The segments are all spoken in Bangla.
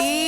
aquí.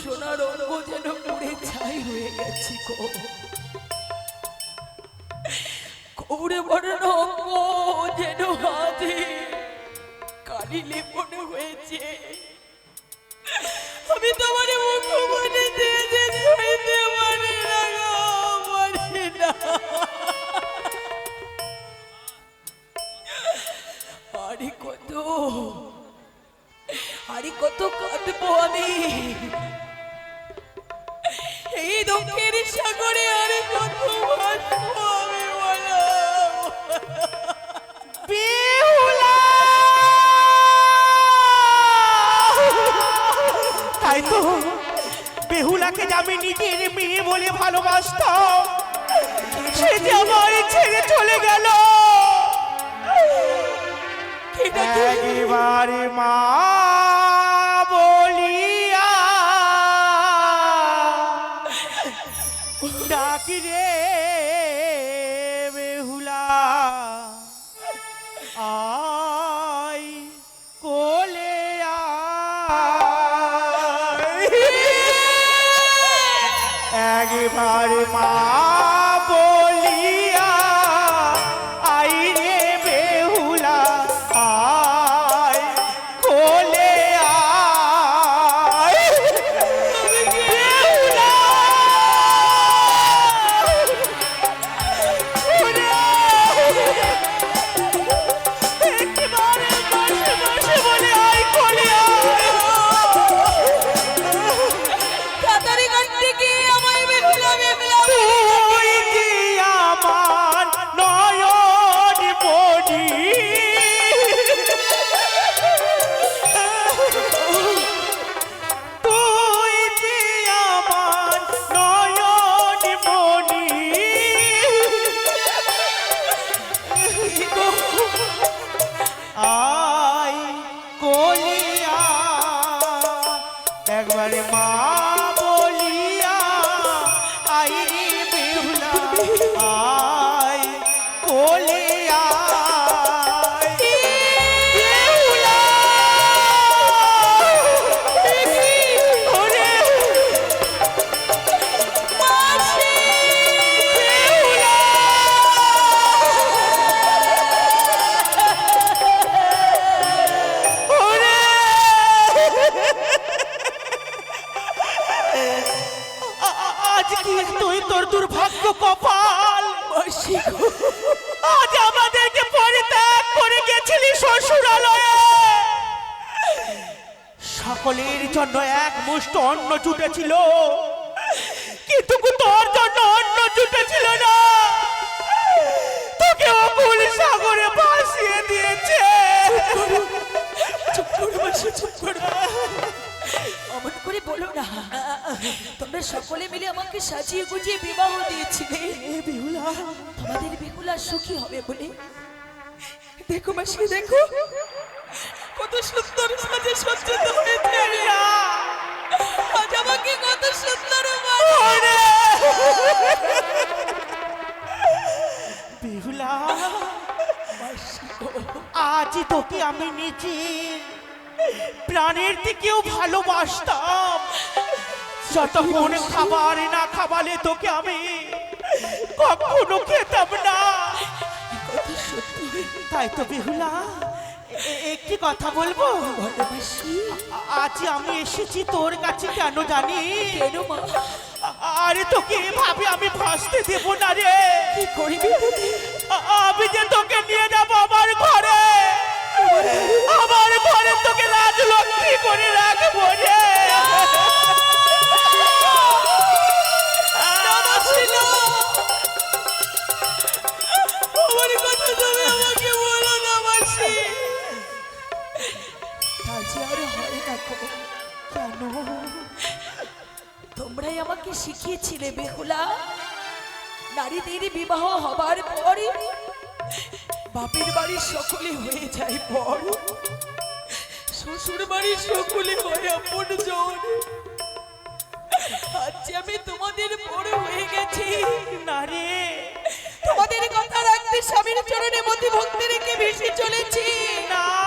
সোনার অঙ্গ যেন পুড়ে ছাই হয়ে গেছি গো। কৌড়ে বরণ অঙ্গ যেন হাতে কালি লেপন হয়েছে। তাই তো বেহুলাকে যে আমি নিজের মেয়ে বলে ভালোবাসতাম, সে যে আমার ছেড়ে চলে গেল। একেবারে মা বলিয়া ডাকিরে তোমাদের বেহুলা সুখী হবে বলে। দেখো মাসি, দেখো। কত সুন্দর সাজে হয়েছে আমাকে কত সুন্দর! বিহুলা, আজ তোকে আমি নিজে প্রাণের দিকেও ভালোবাসতাম। যতক্ষণ খাবার না খাবালে তোকে আমি কখনো খেতাম না। তাই তো বিহুলা একটি কথা বলব? ভালোবাসি। আজ আমি এসেছি তোর কাছে কেন জানি? কেন মা? আরে তোকে এভাবে আমি ভাসতে দেব না রে। কি করবি আমি যে তোকে নিয়ে যাব আমার ঘরে। আমার ঘরে তোকে রাজলক্ষ্মী করে রাখব রে। কেন তোমরাই আমাকে শিখিয়েছিলে বেহুলা। নারীদের বিবাহ হবার পরে বাপের বাড়ির সকলে হয়ে যায় পর শ্বশুর বাড়ির সকলে হয় আপন জন। আজ আমি তোমাদের বড় হয়ে গেছি না রে। তোমাদের কথা রাখতে স্বামীর চরণে মতি ভক্তি রেখে ভেসে চলেছি। না।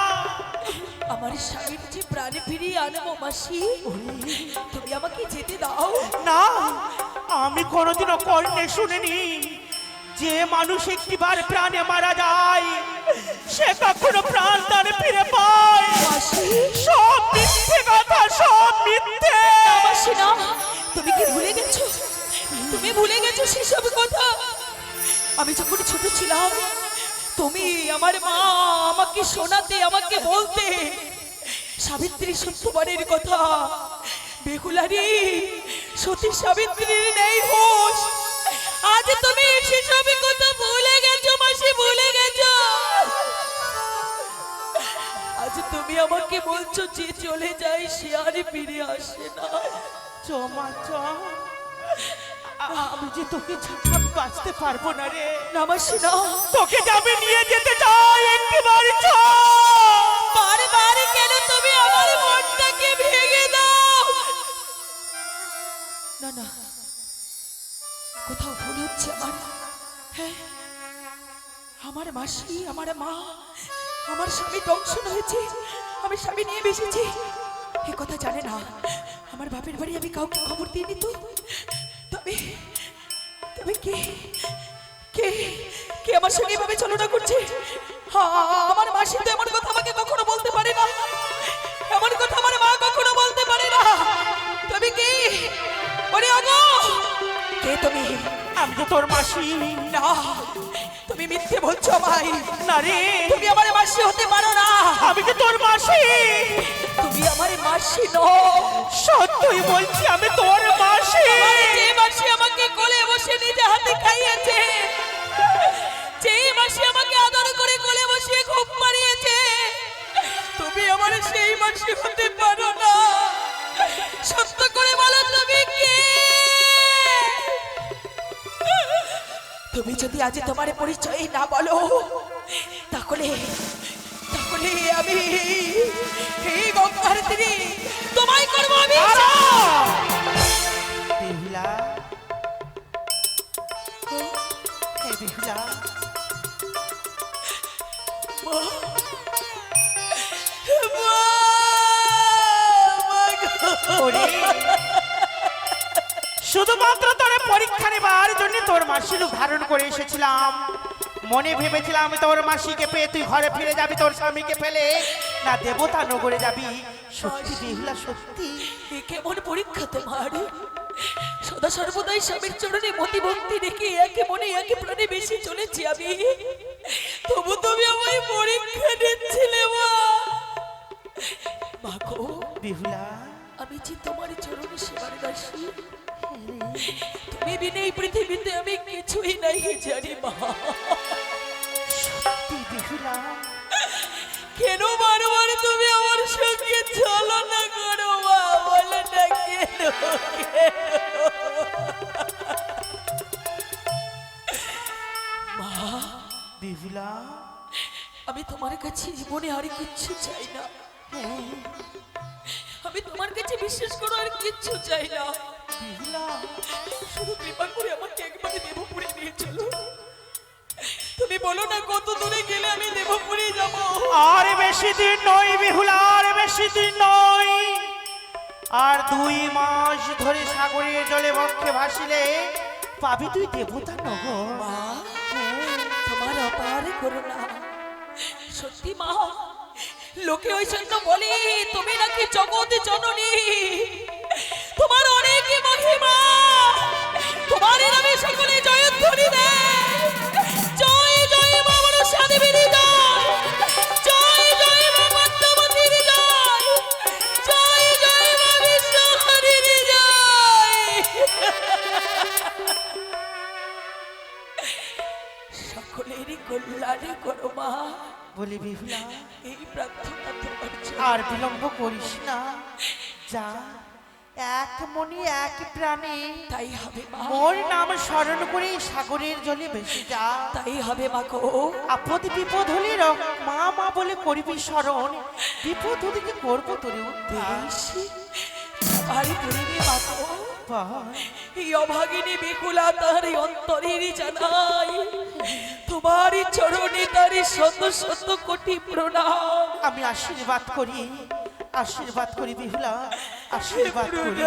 আমার স্বামীর যে প্রাণ ফিরিয়ে আনব মাসি। তুমি আমাকে যেতে দাও। না আমি কোনোদিনও কর্ণে শুনিনি যে মানুষ একটিবার প্রাণে মারা যায় সে কখনো প্রাণ তার ফিরে পায়। সব মিথ্যে কথা সব মিথ্যে। না। তুমি কি ভুলে গেছো? তুমি ভুলে গেছো সেসব কথা? আমি যখন ছোট ছিলাম তুমি আমার মা, আমাকে শোনাতে, আমাকে বলতে। সাবিত্রী সত্যবারের কথা। বেহুলারি, সতী সাবিত্রীর নেই হোশ। আজ তুমি সেসব কথা ভুলে গেছো, মাসি, ভুলে গেছো। আজ তুমি আমাকে বলছো যে চলে যায়, সে আর ফিরে আসে না। চমা চ আমি যে তোকে ছাড়া বাঁচতে পারব না রে। নামাসি না। তোকে যাবে নিয়ে যেতে চাই একটিবার বারবার কেন তুমি আমার মনটাকে ভেঙে দাও? না না। কোথাও ভুল হচ্ছে আমার। হ্যাঁ। আমার মাসি আমার মা আমার স্বামী দংশন হয়েছে। আমি স্বামী নিয়ে বেসেছি। এ কথা জানে না। আমার বাপের বাড়ি আমি কাউকে খবর দিইনি তো তবে তবে কে কে কে আমার সঙ্গে এভাবে চলনা করছে? আমার মাসি তো এমন কথা আমাকে কখনো বলতে পারে না। এমন কথা আমার মা কখনো বলতে পারে না। তুমি কি? ওরে আগো! কে তুমি? আমি তো তোর মাসি না। তুমি মিথ্যে বলছো ভাই না রে। তুমি আমার মাসি হতে পারো না। আমি তো তোর মাসি? তুমি আমার মাসি নও। সত্যই বলছি আমি তোর মাসি। মাসি আমাকে কোলে বসে নিজে হাতে খাইয়েছে। যেই মাসি আমাকে আদর করে কোলে বসিয়ে ঘুম পাড়িয়েছে তুমি আমার সেই মাসি হতে পারো না। সত্য করে বলো তুমি কে? তুমি যদি আজ তোমার পরিচয় না বলো তাহলে তাহলে আমি এই গঙ্গার তীরে তোমায় করব আমি পরীক্ষা নেবার জন্য তোর মাসির ধারণ করে এসেছিলাম। মনে ভেবেছিলাম তোর মাসিকে পেয়ে তুই ঘরে ফিরে যাবি তোর স্বামীকে ফেলে না দেবতা নগরে যাবি। সত্যি বেহুলা সত্যি। কেমন পরীক্ষা তোমার? সদা সর্বদাই স্বামীর চরণে মতি ভক্তি রেখে একে মনে একে প্রাণে বেশি চলেছি আমি। তবু তুমি আমায় পরীক্ষা দিচ্ছিলে মা। মা গো বেহুলা। আমি যে তোমার চরণে সেবার দাসী তুমি বিনে এই পৃথিবীতে আমি কিছুই নাই জানি মা। সত্যি বেহুলা। কেন বারবার তুমি আমার সঙ্গে চলো না করো মা? বলো না কেন? মা? বেহুলা। আমি তোমার কাছে জীবনে আর কিচ্ছু চাই না। আমি তোমার কাছে বিশ্বাস করো আর কিচ্ছু চাই না। শুধু কৃপা করে আমাকে একবারে দেবপুরে নিয়ে চলো। তুমি বলো না কত দূরে গেলে আমি দেবপুরে যাব? আর বেশি দিন নয় বেহুলা আর বেশি দিন নয়। আর দুই মাস ধরে সাগরের জলে বক্ষে ভাসিলে পাবি তুই দেবতা নগর। মা তোমার অপার করুণা। সত্যি মা লোকে ওই জন্য বলে তুমি নাকি জগৎ জননী। তোমার অনেক মহিমা। তোমার নামে সকলে জয়ধ্বনি দেয়। জয় জয় মা মনসা দেবীর জয় জয় জয় মা পদ্মাবতীর জয় জয় জয় মা বিষ্ণুহরির জয় সকলেরই কল্যাণে করো মা। বলি বেহুলা এই প্রার্থনা আর বিলম্ব করিস না। যা এক মনে এক প্রাণে। তাই হবে মোর নাম স্মরণ করে সাগরের জলে ভেসে যা। তাই হবে মা গো। আপদ বিপদ হলে মা মা বলে করবি স্মরণ। বিপদ হলে কি করব তোরে বেশি বাড়ি করিবি মা গো। এই অভাগিনী বিকুলা তার অন্তরের জানাই। তোমার চরণে তার শত শত কোটি প্রণাম। আমি আশীর্বাদ করি। আশীর্বাদ করি বিহুলা আশীর্বাদ করি।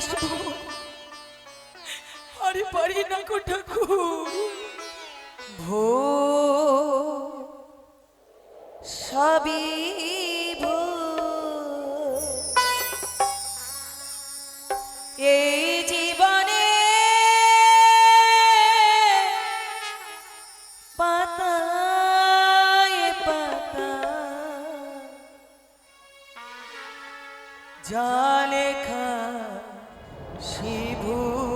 ভাসবো আরে পারি না গো ঠাকুর। ভো সবই এই জীবনে পাতায় পাতা যা লেখা শিভু ভূ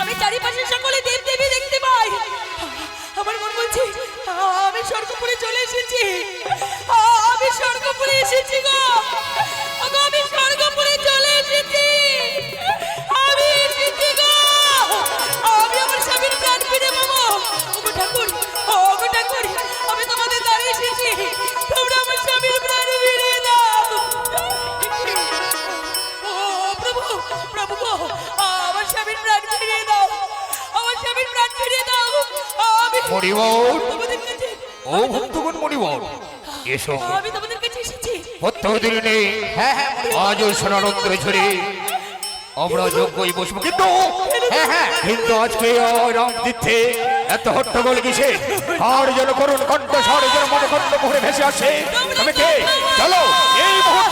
আমি চারিপাশে সকলে দেব দেবী দেখতে পাই। আমার মন বলছে, আমি স্বর্গপুরে চলে এসেছি। আমি স্বর্গপুরে এসেছি গো। স্বামীর প্রাণ ফিরিয়ে দাও আমার স্বামীর প্রাণ ফিরিয়ে দাও আমি মণিবর ও ভক্তগণ মণিবর এসো আমি তোমাদের কাছে এসেছি প্রত্যেকদিনে হ্যাঁ হ্যাঁ আজ সোনারত্ন ঝরে আমরা যোগ্যই বসবো কিন্তু হ্যাঁ হ্যাঁ কিন্তু আজকে রাম তীর্থে এত হট্টগোল কিসে আর যেন করুন কণ্ঠ স্বর যেন মমকণ্ঠ মুখে ভেসে আসে কে চলো এই মুহূর্তে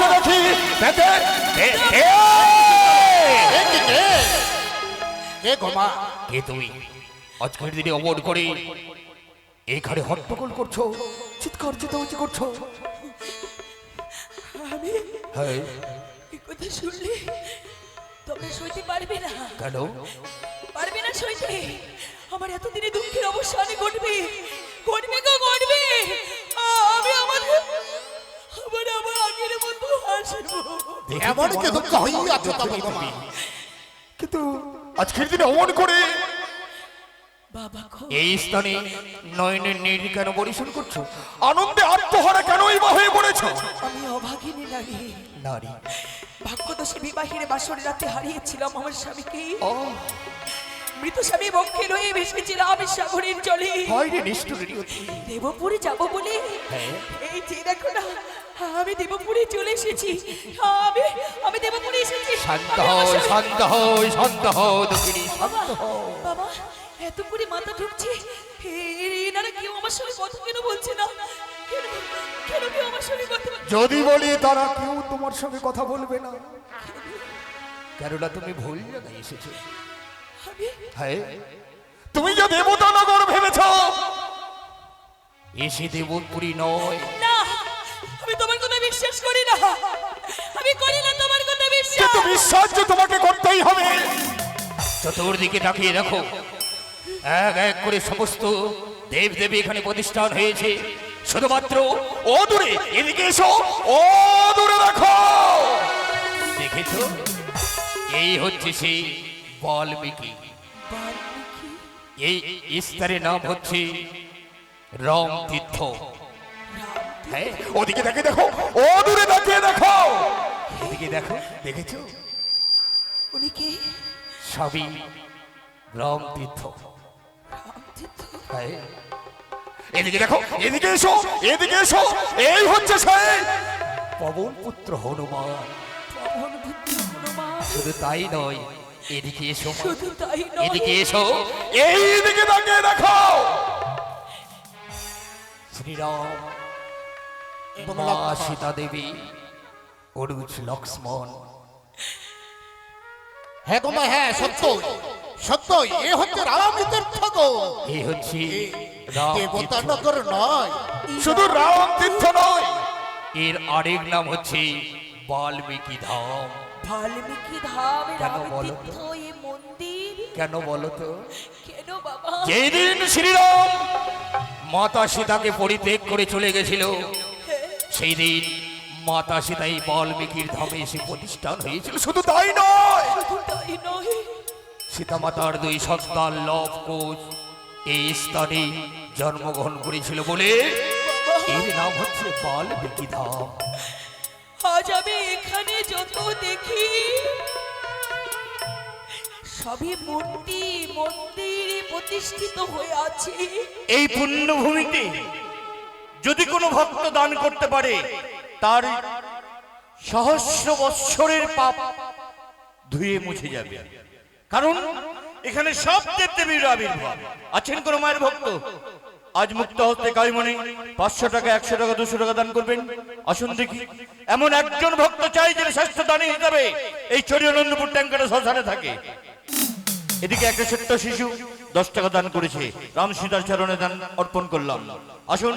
কে কে? কে তুমি? আজকের দিনে অমর করে এখানে হট্টগোল করছ চিৎকার চেঁচামেচি করছ? আমি হ্যাঁ। এই কথা শুনলে তোমরা সইতে পারবে না। কেন? পারবে না সইতে। আমার এতদিনে দুঃখের অবসানে ঘটবে। ঘটবে গো ঘটবে। আমি আমার আবার আমার আগের মতো হাসবো। দেখে এমন তো কি দুঃখ হচ্ছে হইয়াছে তবে কিন্তু আজকের দিনে অমন করে এই স্থানে নয়নের নীর কেন পরিশোধ করছ? আনন্দে আত্মহারা কেন হয়ে পড়েছো? আমি অভাগিনী নারী। নারী। ভাগ্যদোষে বিবাহের বাসর রাতে হারিয়েছিলাম আমার স্বামীকে। মৃত স্বামী বক্ষে রয়ে ভেসেছিলাম আমি সাগরের জলে। দেবপুরে যাব বলে। হ্যাঁ। এই যে দেখো না আমি দেবপুরে চলে এসেছি। আমি আমি দেবপুরে এসেছি। শান্ত হও আমার স্বামী- শান্ত হও শান্ত হও দুঃখিনী বাবা বাবা এত করে মাথা ঢুকছে। এনারা কেউ আমার সঙ্গে কথা কেন বলছে না? কেন কেন কেউ আমার সঙ্গে কথা যদি বলি তারা কেউ তোমার সঙ্গে কথা বলবে না। কেননা তুমি ভুল জায়গায় এসেছ। হ্যাঁ। তুমি যে দেবতা নগর ভেবেছ। এসে দেবপুরী নয়। না আমি তোমার কথা বিশ্বাস করি না। আমি করি না তোমার কথা বিশ্বাস। কিন্তু বিশ্বাস যে তোমাকে করতেই হবে। চতুর্দিকে তাকিয়ে দেখো। এক এক করে সমস্ত দেব দেবী এখানে প্রতিষ্ঠান হয়েছে। শুধুমাত্র ও দূরে এদিকে এসো। ও দূরে দেখো। দেখেছ? এই হচ্ছে সেই বাল্মীকি। বাল্মীকি? এই স্তরের নাম হচ্ছে রং তীর্থ হ্যাঁ। ওদিকে দেখে দেখো ও দূরে তাকিয়ে দেখো। এদিকে দেখো। দেখেছ? উনি কে? সবই রং তীর্থ হ্যাঁ। এদিকে দেখো এদিকে এসো এদিকে এসো এই হচ্ছে সেই পবন পুত্র হনুমান। পবন পুত্র হনুমান। শুধু তাই নয় এদিকে এসো। শুধু তাই নয় এদিকে এসো। এই দিকে তাকিয়ে দেখো। শ্রীরাম মা। সীতা দেবী অনুজ লক্ষ্মণ। হ্যাঁ গো মা হ্যাঁ সত্যই সত্যই এ হচ্ছে রাম তীর্থ গো। এই হচ্ছে দেবতা নগর নয় শুধু রাম তীর্থ নয়। এর আরেক নাম হচ্ছে বাল্মীকি ধাম। বাল্মীকি ধাম কেন বলো তো? এই মন্দির। কেন বলো তো? কেন বাবা? যেদিন শ্রীরাম মাতা সীতাকে পরিত্যাগ করে চলে গেছিল সেই দিন মাতা সীতা এই বাল্মীকির ধামে এসে প্রতিষ্ঠান হয়েছিল। শুধু তাই নয় শুধু তাই নয়। সীতা মাতার দুই সন্তান লব কোচ এই স্থানে জন্মগ্রহণ করেছিল বলে এর নাম হচ্ছে বাল্মীকি ধাম। আজ আমি এখানে যত দেখি সবই মূর্তি মন্দিরে প্রতিষ্ঠিত হয়ে আছে। এই পুণ্যভূমিতে যদি কোনো ভক্ত দান করতে পারে, তার সহস্র বৎসরের পাপ ধুয়ে মুছে যাবে। কারণ এখানে সব দেব দেবীর আবির্ভাব। আছেন কোন মায়ের ভক্ত? আজ মুক্ত হতে কাই মনে পাঁচশো টাকা, একশো টাকা, দুশো টাকা দান করবেন? আসুন দেখি। এমন একজন ভক্ত চাই যে স্বাস্থ্য দানী হিসাবে এই চরিয়ানন্দপুর ট্যাঙ্কারে শ্মশানে থাকে। এদিকে একটা ছোট্ট শিশু দশ টাকা দান করেছে। রাম সীতার চরণে দান অর্পণ করলাম। আসুন,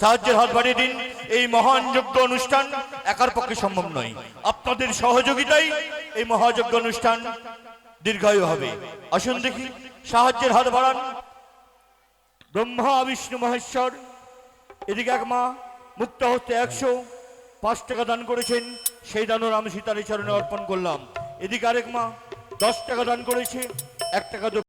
সাহায্যের হাত বাড়িয়ে দিন। এই মহান যজ্ঞ অনুষ্ঠান একার পক্ষে সম্ভব নয়। আপনাদের সহযোগিতাই এই মহাযজ্ঞ অনুষ্ঠান দীর্ঘায়ু হবে। আসুন দেখি, সাহায্যের হাত বাড়ান। ব্রহ্মা, বিষ্ণু, মহেশ্বর, এদিকে এক মা, মুক্ত হতে একশো পাঁচ টাকা দান করেছেন। সেই দানও রাম সীতার চরণে অর্পণ করলাম। এদিকে আরেক মা, দশ টাকা দান করেছে, এক টাকা